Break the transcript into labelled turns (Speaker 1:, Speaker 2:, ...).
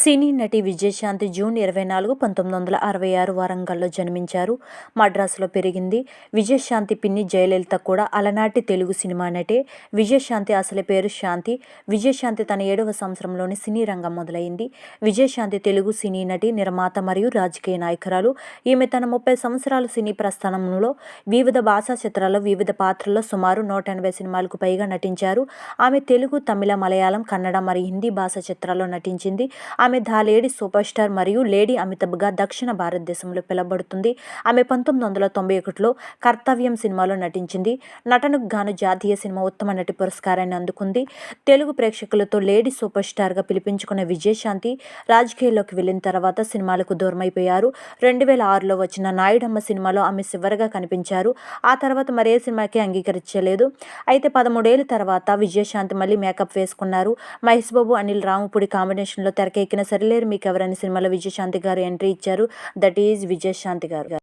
Speaker 1: సినీ నటి విజయశాంతి జూన్ ఇరవై నాలుగు పంతొమ్మిది వందల అరవై ఆరు వరంగల్లో జన్మించారు. మద్రాసులో పెరిగింది. విజయశాంతి పిన్ని జయలలిత కూడా అలనాటి తెలుగు సినిమా నటే. విజయశాంతి అసలు పేరు శాంతి. విజయశాంతి తన ఏడవ సంవత్సరంలోని సినీ రంగం మొదలైంది. విజయశాంతి తెలుగు సినీ నటి నిర్మాత మరియు రాజకీయ నాయకురాలు. ఈమె తన ముప్పై సంవత్సరాల సినీ ప్రస్థానంలో వివిధ భాషా చిత్రాల్లో వివిధ పాత్రల్లో సుమారు నూట ఎనభై సినిమాలకు పైగా నటించారు. ఆమె తెలుగు తమిళ మలయాళం కన్నడ మరియు హిందీ భాషా చిత్రాల్లో నటించింది. ఆమె ఆమె ద లేడీ సూపర్ స్టార్ మరియు లేడీ అమితాబ్గా దక్షిణ భారతదేశంలో పిలబడుతుంది ఆమె పంతొమ్మిది వందల తొంభై ఒకటిలో కర్తవ్యం సినిమాలో నటించింది. నటనకు గాను జాతీయ సినిమా ఉత్తమ నటి పురస్కారాన్ని అందుకుంది. తెలుగు ప్రేక్షకులతో లేడీ సూపర్ స్టార్గా పిలిపించుకున్న విజయశాంతి రాజకీయాల్లోకి వెళ్ళిన తర్వాత సినిమాలకు దూరమైపోయారు. రెండు వేల ఆరులో వచ్చిన నాయుడమ్మ సినిమాలో ఆమె చివరగా కనిపించారు. ఆ తర్వాత మరే సినిమాకి అంగీకరించలేదు. అయితే పదమూడేళ్ళ తర్వాత విజయశాంతి మళ్ళీ మేకప్ వేసుకున్నారు. మహేష్ బాబు అనిల్ రాముపుడి కాంబినేషన్లో తెరకెక్కిన సరిలేరు మీకు ఎవరైనా సినిమాలో విజయశాంతి గారు ఎంట్రీ ఇచ్చారు. దట్ ఈజ్ విజయశాంతి గారు.